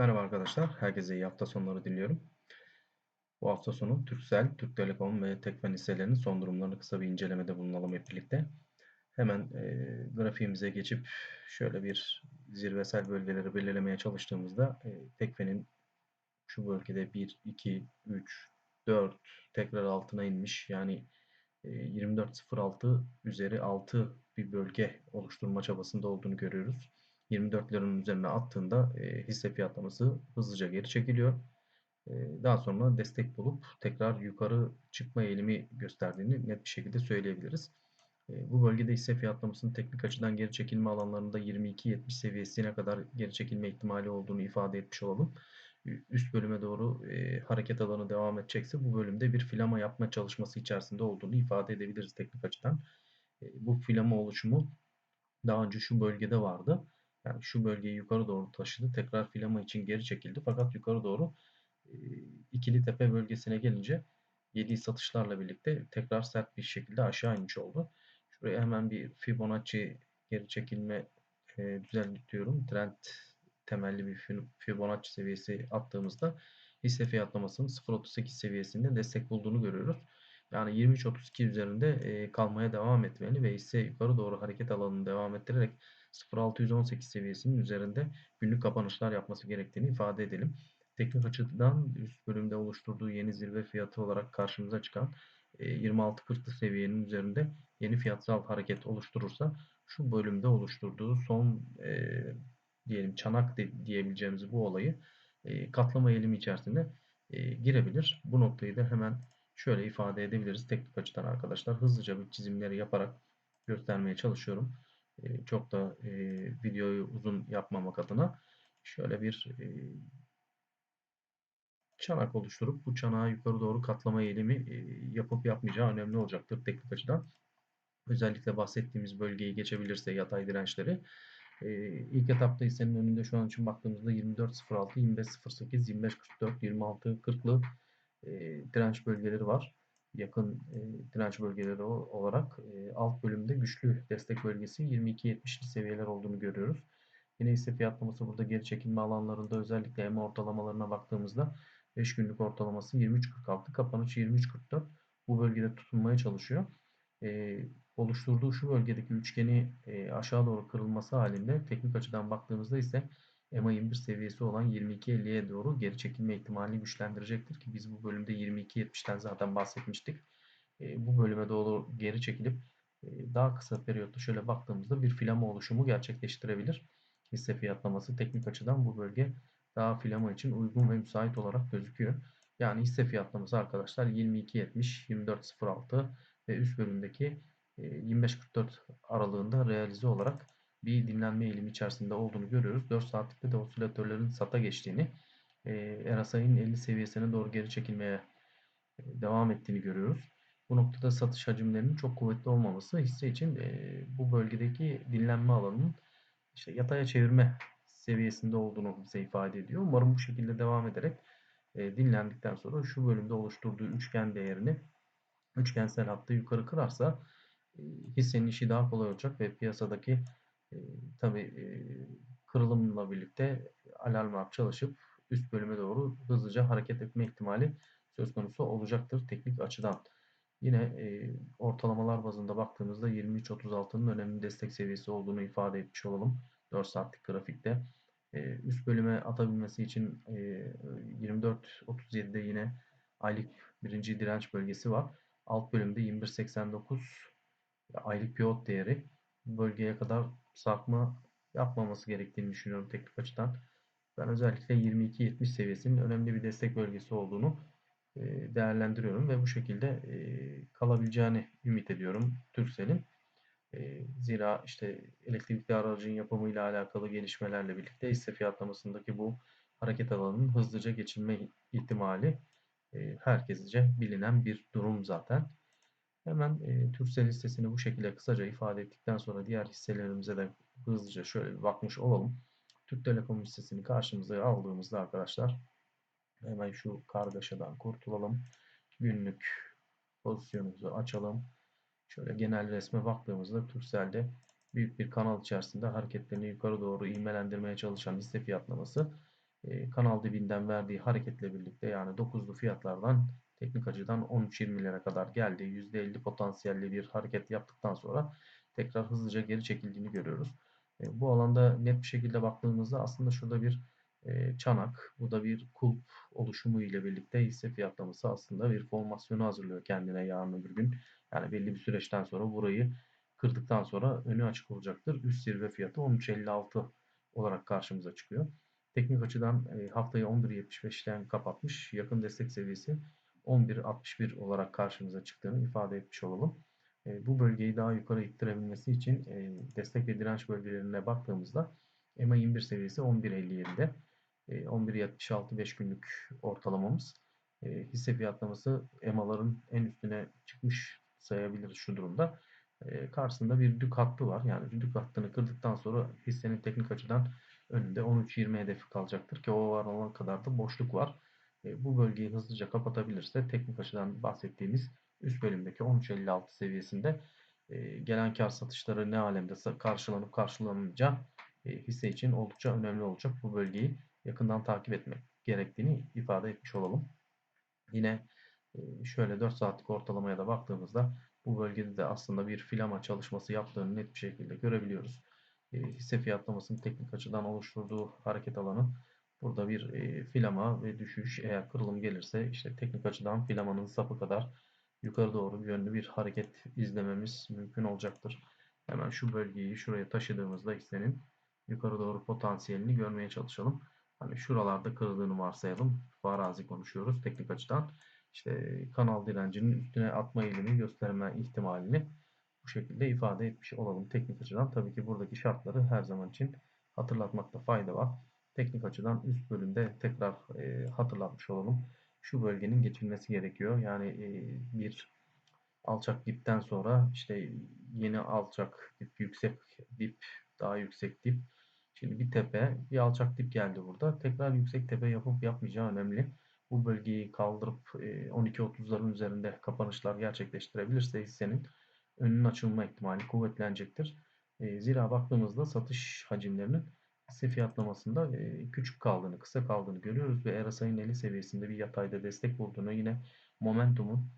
Merhaba arkadaşlar, herkese iyi hafta sonları diliyorum. Bu hafta sonu Turkcell, Türk Telekom ve Tekfen hisselerinin son durumlarını kısa bir incelemede bulunalım hep birlikte. Hemen e, grafiğimize geçip şöyle bir zirvesel bölgeleri belirlemeye çalıştığımızda e, Tekfen'in şu bölgede 1, 2, 3, 4 tekrar altına inmiş. Yani e, 24.06 üzeri 6 bir bölge oluşturma çabasında olduğunu görüyoruz. 24 liranın üzerine attığında e, hisse fiyatlaması hızlıca geri çekiliyor. E, daha sonra destek bulup tekrar yukarı çıkma eğilimi gösterdiğini net bir şekilde söyleyebiliriz. E, bu bölgede hisse fiyatlamasının teknik açıdan geri çekilme alanlarında 22.70 seviyesine kadar geri çekilme ihtimali olduğunu ifade etmiş olalım. Üst bölüme doğru hareket alanı devam edecekse bu bölümde bir filama yapma çalışması içerisinde olduğunu ifade edebiliriz teknik açıdan. Bu filama oluşumu daha önce şu bölgede vardı. Yani şu bölgeyi yukarı doğru taşıdı. Tekrar filama için geri çekildi. Fakat yukarı doğru e, ikili tepe bölgesine gelince yediği satışlarla birlikte tekrar sert bir şekilde aşağı inmiş oldu. Şuraya hemen bir Fibonacci geri çekilme e, düzenliyorum. Trend temelli bir Fibonacci seviyesi attığımızda hisse fiyatlamasının 0.38 seviyesinde destek bulduğunu görüyoruz. Yani 23.32 üzerinde e, kalmaya devam etmeli ve hisse yukarı doğru hareket alanını devam ettirerek 0.618 seviyesinin üzerinde günlük kapanışlar yapması gerektiğini ifade edelim. Teknik açıdan üst bölümde oluşturduğu yeni zirve fiyatı olarak karşımıza çıkan 26.40 seviyenin üzerinde yeni fiyatsal hareket oluşturursa şu bölümde oluşturduğu son e, diyelim çanak de, diyebileceğimiz bu olayı e, katlama eğilimi içerisinde e, girebilir. Bu noktayı da hemen şöyle ifade edebiliriz teknik açıdan arkadaşlar. Hızlıca bir çizimleri yaparak göstermeye çalışıyorum. Çok da e, videoyu uzun yapmamak adına şöyle bir e, çanak oluşturup bu çanağı yukarı doğru katlama eğilimi e, yapıp yapmayacağı önemli olacaktır teknik açıdan. Özellikle bahsettiğimiz bölgeyi geçebilirse yatay dirençleri. E, ilk etapta hissenin önünde şu an için baktığımızda 24.06, 25.08, 25.44, 26.40'lı e, direnç bölgeleri var. Yakın e, direnç bölgeleri olarak e, alt bölümde güçlü destek bölgesi 22.70'li seviyeler olduğunu görüyoruz. Yine hisse fiyatlaması burada geri çekilme alanlarında özellikle EMA ortalamalarına baktığımızda 5 günlük ortalaması 23.46, kapanış 23.44 bu bölgede tutunmaya çalışıyor. E, oluşturduğu şu bölgedeki üçgeni e, aşağı doğru kırılması halinde teknik açıdan baktığımızda ise EMA 21 seviyesi olan 22.50'ye doğru geri çekilme ihtimalini güçlendirecektir ki biz bu bölümde 22.70'ten zaten bahsetmiştik. E, bu bölüme doğru geri çekilip e, daha kısa periyotta şöyle baktığımızda bir filama oluşumu gerçekleştirebilir. Hisse fiyatlaması teknik açıdan bu bölge daha filama için uygun ve müsait olarak gözüküyor. Yani hisse fiyatlaması arkadaşlar 22.70, 24.06 ve üst bölümdeki 25.44 aralığında realize olarak bir dinlenme eğilimi içerisinde olduğunu görüyoruz. 4 saatlikte de osilatörlerin sata geçtiğini, e, RSI'nin 50 seviyesine doğru geri çekilmeye e, devam ettiğini görüyoruz. Bu noktada satış hacimlerinin çok kuvvetli olmaması hisse için e, bu bölgedeki dinlenme alanının işte yataya çevirme seviyesinde olduğunu bize ifade ediyor. Umarım bu şekilde devam ederek e, dinlendikten sonra şu bölümde oluşturduğu üçgen değerini üçgensel hattı yukarı kırarsa e, hissenin işi daha kolay olacak ve piyasadaki e, tabii kırılımla birlikte alarmlar çalışıp üst bölüme doğru hızlıca hareket etme ihtimali söz konusu olacaktır teknik açıdan. Yine e, ortalamalar bazında baktığımızda 23.36'nın önemli destek seviyesi olduğunu ifade etmiş olalım. 4 saatlik grafikte. E, üst bölüme atabilmesi için e, 24.37'de yine aylık birinci direnç bölgesi var. Alt bölümde 21.89 aylık pivot değeri bölgeye kadar sarkma yapmaması gerektiğini düşünüyorum teknik açıdan. Ben özellikle 22-70 seviyesinin önemli bir destek bölgesi olduğunu e, değerlendiriyorum ve bu şekilde e, kalabileceğini ümit ediyorum Turkcell'in. E, zira işte elektrikli aracın yapımıyla alakalı gelişmelerle birlikte hisse fiyatlamasındaki bu hareket alanının hızlıca geçilme ihtimali herkesce bilinen bir durum zaten. Hemen e, Türksel listesini bu şekilde kısaca ifade ettikten sonra diğer hisselerimize de hızlıca şöyle bir bakmış olalım. Türk Telekom listesini karşımıza aldığımızda arkadaşlar hemen şu kargaşadan kurtulalım. Günlük pozisyonumuzu açalım. Şöyle genel resme baktığımızda Turkcell'de büyük bir kanal içerisinde hareketlerini yukarı doğru ivmelendirmeye çalışan hisse fiyatlaması kanal dibinden verdiği hareketle birlikte yani 9'lu fiyatlardan teknik açıdan 13.20'lere kadar geldi. %50 potansiyelli bir hareket yaptıktan sonra tekrar hızlıca geri çekildiğini görüyoruz. E, bu alanda net bir şekilde baktığımızda aslında şurada bir e, çanak, bu da bir kulp oluşumu ile birlikte hisse fiyatlaması aslında bir formasyonu hazırlıyor kendine yarın öbür gün. Yani belli bir süreçten sonra burayı kırdıktan sonra önü açık olacaktır. Üst zirve fiyatı 13.56 olarak karşımıza çıkıyor. Teknik açıdan e, haftayı 11.75'ten kapatmış. Yakın destek seviyesi 11.61 olarak karşımıza çıktığını ifade etmiş olalım. E, bu bölgeyi daha yukarı ittirebilmesi için e, destek ve direnç bölgelerine baktığımızda EMA 21 seviyesi 11.57'de. 11.76 5 günlük ortalamamız. Hisse fiyatlaması EMA'ların en üstüne çıkmış sayabiliriz şu durumda. Karşısında bir dük hattı var. Yani dük hattını kırdıktan sonra hissenin teknik açıdan önünde 13.20 hedefi kalacaktır ki o var olana kadar da boşluk var. Bu bölgeyi hızlıca kapatabilirse teknik açıdan bahsettiğimiz üst bölümdeki 13.56 seviyesinde gelen kar satışları ne alemde karşılanıp karşılanınca hisse için oldukça önemli olacak. Bu bölgeyi yakından takip etmek gerektiğini ifade etmiş olalım. Yine şöyle 4 saatlik ortalamaya da baktığımızda bu bölgede de aslında bir filama çalışması yaptığını net bir şekilde görebiliyoruz. Hisse fiyatlamasının teknik açıdan oluşturduğu hareket alanı burada bir filama ve düşüş eğer kırılım gelirse işte teknik açıdan filamanın sapı kadar yukarı doğru yönlü bir hareket izlememiz mümkün olacaktır. Hemen şu bölgeyi şuraya taşıdığımızda hissenin yukarı doğru potansiyelini görmeye çalışalım. Hani şuralarda kırıldığını varsayalım. Farazi konuşuyoruz teknik açıdan. İşte kanal direncinin üstüne atma eğilimi gösterme ihtimalini bu şekilde ifade etmiş olalım teknik açıdan. Tabii ki buradaki şartları her zaman için hatırlatmakta fayda var. Teknik açıdan üst bölümde tekrar e, hatırlatmış olalım. Şu bölgenin geçilmesi gerekiyor. Yani e, bir alçak dipten sonra işte yeni alçak dip, yüksek dip, daha yüksek dip Şimdi bir tepe, bir alçak dip geldi burada. Tekrar yüksek tepe yapıp yapmayacağı önemli. Bu bölgeyi kaldırıp 12.30'ların üzerinde kapanışlar gerçekleştirebilirse hissenin önünün açılma ihtimali kuvvetlenecektir. Zira baktığımızda satış hacimlerinin hisse fiyatlamasında küçük kaldığını, kısa kaldığını görüyoruz ve RSI'nin 50 seviyesinde bir yatayda destek bulduğunu yine momentumun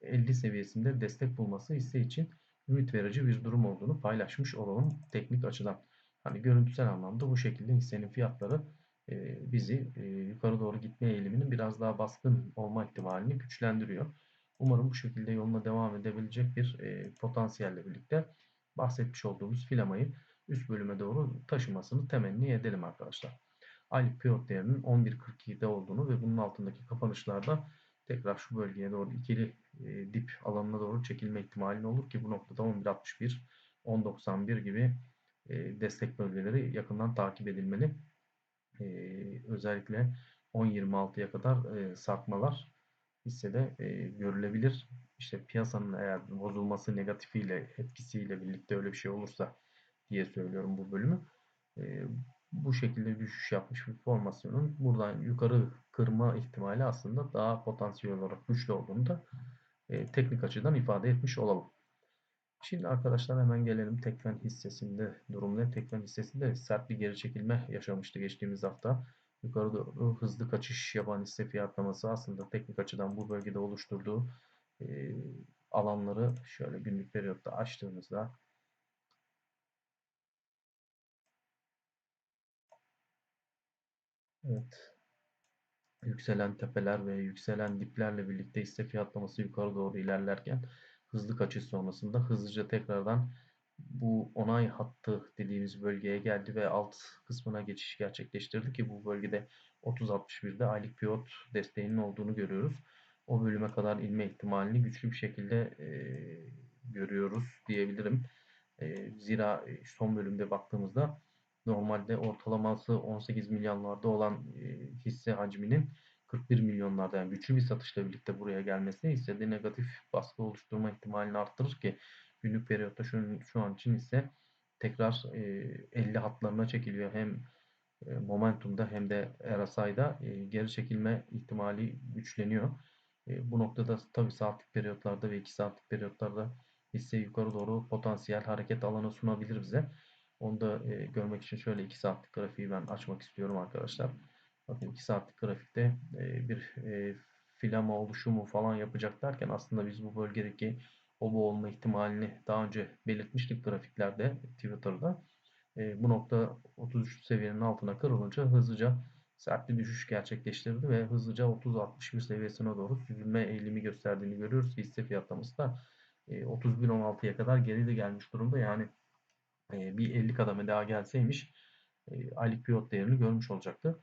50 seviyesinde destek bulması hisse için ümit verici bir durum olduğunu paylaşmış olalım teknik açıdan. Hani görüntüsel anlamda bu şekilde hissenin fiyatları bizi yukarı doğru gitme eğiliminin biraz daha baskın olma ihtimalini güçlendiriyor. Umarım bu şekilde yoluna devam edebilecek bir potansiyelle birlikte bahsetmiş olduğumuz filamayı üst bölüme doğru taşımasını temenni edelim arkadaşlar. Aylık pivot değerinin 11.42'de olduğunu ve bunun altındaki kapanışlarda tekrar şu bölgeye doğru ikili e, dip alanına doğru çekilme ihtimalinin olur ki bu noktada 11.61, 10.91 gibi e, destek bölgeleri yakından takip edilmeli. E, özellikle 10.26'ya kadar e, sarkmalar hissede görülebilir. İşte piyasanın eğer bozulması negatifiyle etkisiyle birlikte öyle bir şey olursa diye söylüyorum bu bölümü. bu şekilde düşüş yapmış bir formasyonun buradan yukarı kırma ihtimali aslında daha potansiyel olarak güçlü olduğunu da teknik açıdan ifade etmiş olalım. Şimdi arkadaşlar hemen gelelim Tekfen hissesinde durum ne? Tekfen hissesinde sert bir geri çekilme yaşamıştı geçtiğimiz hafta. Yukarı doğru hızlı kaçış yapan hisse fiyatlaması aslında teknik açıdan bu bölgede oluşturduğu e, alanları şöyle günlük periyotta açtığımızda Evet. Yükselen tepeler ve yükselen diplerle birlikte hisse fiyatlaması yukarı doğru ilerlerken hızlı kaçış sonrasında hızlıca tekrardan bu onay hattı dediğimiz bölgeye geldi ve alt kısmına geçiş gerçekleştirdi ki bu bölgede 30-61'de aylık pivot desteğinin olduğunu görüyoruz. O bölüme kadar inme ihtimalini güçlü bir şekilde e, görüyoruz diyebilirim. E, zira son bölümde baktığımızda normalde ortalaması 18 milyonlarda olan e, hisse hacminin 41 milyonlarda yani güçlü bir satışla birlikte buraya gelmesi hissede negatif baskı oluşturma ihtimalini arttırır ki günlük periyotta şu, şu an için ise tekrar e, 50 hatlarına çekiliyor. Hem e, momentumda hem de RSI'da e, geri çekilme ihtimali güçleniyor. E, bu noktada tabi saatlik periyotlarda ve 2 saatlik periyotlarda hisse yukarı doğru potansiyel hareket alanı sunabilir bize. Onu da e, görmek için şöyle 2 saatlik grafiği ben açmak istiyorum arkadaşlar. Bakın 2 saatlik grafikte e, bir e, filama oluşumu falan yapacak derken aslında biz bu bölgedeki oba olma ihtimalini daha önce belirtmiştik grafiklerde Twitter'da. E, bu nokta 33 seviyenin altına kırılınca hızlıca sert bir düşüş gerçekleştirdi ve hızlıca 30-61 seviyesine doğru süzülme eğilimi gösterdiğini görüyoruz. Hisse fiyatlaması da e, 31-16'ya kadar geride gelmiş durumda. Yani bir 50 kademe daha gelseymiş e, aylık pivot değerini görmüş olacaktı.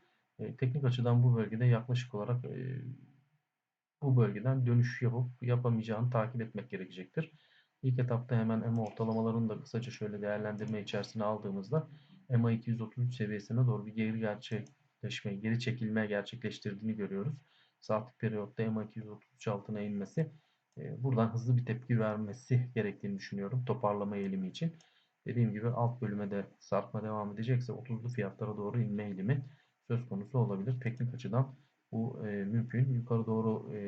Teknik açıdan bu bölgede yaklaşık olarak bu bölgeden dönüş yapıp yapamayacağını takip etmek gerekecektir. İlk etapta hemen EMA ortalamalarını da kısaca şöyle değerlendirme içerisine aldığımızda EMA 233 seviyesine doğru bir geri gerçekleşme, geri çekilme gerçekleştirdiğini görüyoruz. Saatlik periyotta EMA 233 altına inmesi buradan hızlı bir tepki vermesi gerektiğini düşünüyorum toparlama eğilimi için. Dediğim gibi alt bölüme de sarkma devam edecekse 30'lu fiyatlara doğru inme eğilimi söz konusu olabilir. Teknik açıdan bu e, mümkün. Yukarı doğru e,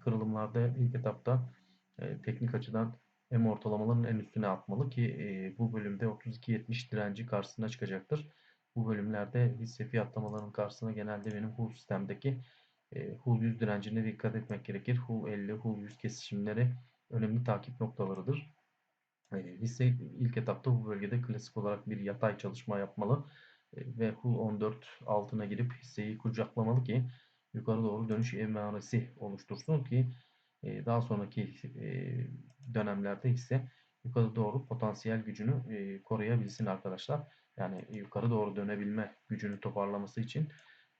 kırılımlarda ilk etapta e, teknik açıdan hem ortalamaların en üstüne atmalı ki e, bu bölümde 32.70 direnci karşısına çıkacaktır. Bu bölümlerde hisse fiyatlamalarının karşısına genelde benim HUL sistemdeki e, HUL 100 direncine dikkat etmek gerekir. HUL 50, HUL 100 kesişimleri önemli takip noktalarıdır. Hisse ilk etapta bu bölgede klasik olarak bir yatay çalışma yapmalı e, ve HUL 14 altına girip hisseyi kucaklamalı ki yukarı doğru dönüş emaresi oluştursun ki e, daha sonraki e, dönemlerde ise yukarı doğru potansiyel gücünü koruyabilsin arkadaşlar. Yani yukarı doğru dönebilme gücünü toparlaması için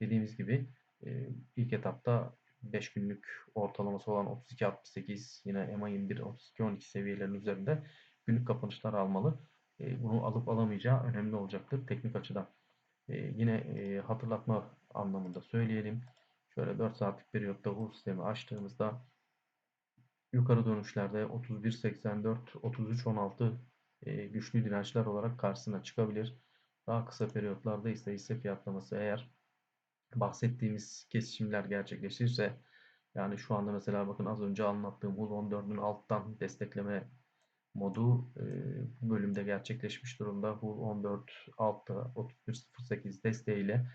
dediğimiz gibi ilk etapta 5 günlük ortalaması olan 32.68 yine EMA 21 32.12 seviyelerinin üzerinde günlük kapanışlar almalı. E, bunu alıp alamayacağı önemli olacaktır teknik açıdan. E, yine e, hatırlatma anlamında söyleyelim. Şöyle 4 saatlik periyotta bu sistemi açtığımızda yukarı dönüşlerde 31.84, 33.16 e, güçlü dirençler olarak karşısına çıkabilir. Daha kısa periyotlarda ise hisse fiyatlaması eğer bahsettiğimiz kesişimler gerçekleşirse yani şu anda mesela bakın az önce anlattığım HUL 14'ün alttan destekleme modu bu bölümde gerçekleşmiş durumda. HUL 14 altta 31.08 desteğiyle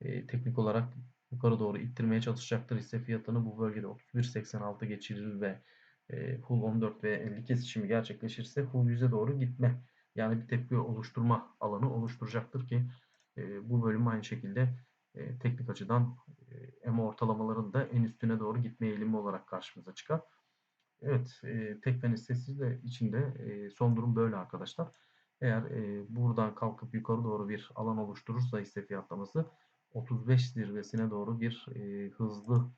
teknik olarak yukarı doğru ittirmeye çalışacaktır hisse fiyatını. Bu bölgede 31.86 geçirir ve e, HUL 14 ve 50 kesişimi gerçekleşirse HUL 100'e doğru gitme yani bir tepki oluşturma alanı oluşturacaktır ki bu bölüm aynı şekilde teknik açıdan e, ortalamaların da en üstüne doğru gitme eğilimi olarak karşımıza çıkar. Evet, e, Tekfen hissesi de içinde e, son durum böyle arkadaşlar. Eğer e, buradan kalkıp yukarı doğru bir alan oluşturursa hisse fiyatlaması 35 zirvesine doğru bir e, hızlı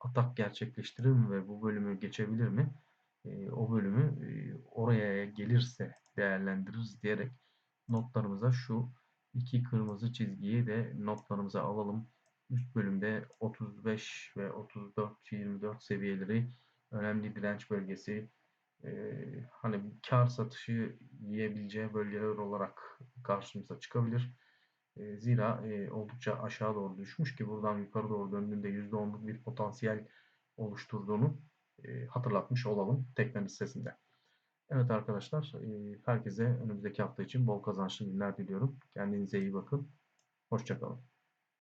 atak gerçekleştirir mi ve bu bölümü geçebilir mi? E, o bölümü e, oraya gelirse değerlendiririz diyerek notlarımıza şu iki kırmızı çizgiyi de notlarımıza alalım. Üst bölümde 35 ve 34-24 seviyeleri önemli direnç bölgesi. Ee, hani kar satışı yiyebileceği bölgeler olarak karşımıza çıkabilir. E, zira e, oldukça aşağı doğru düşmüş ki buradan yukarı doğru döndüğünde %10'luk bir potansiyel oluşturduğunu e, hatırlatmış olalım teknen hissesinde. Evet arkadaşlar, e, herkese önümüzdeki hafta için bol kazançlı günler diliyorum. Kendinize iyi bakın. Hoşçakalın.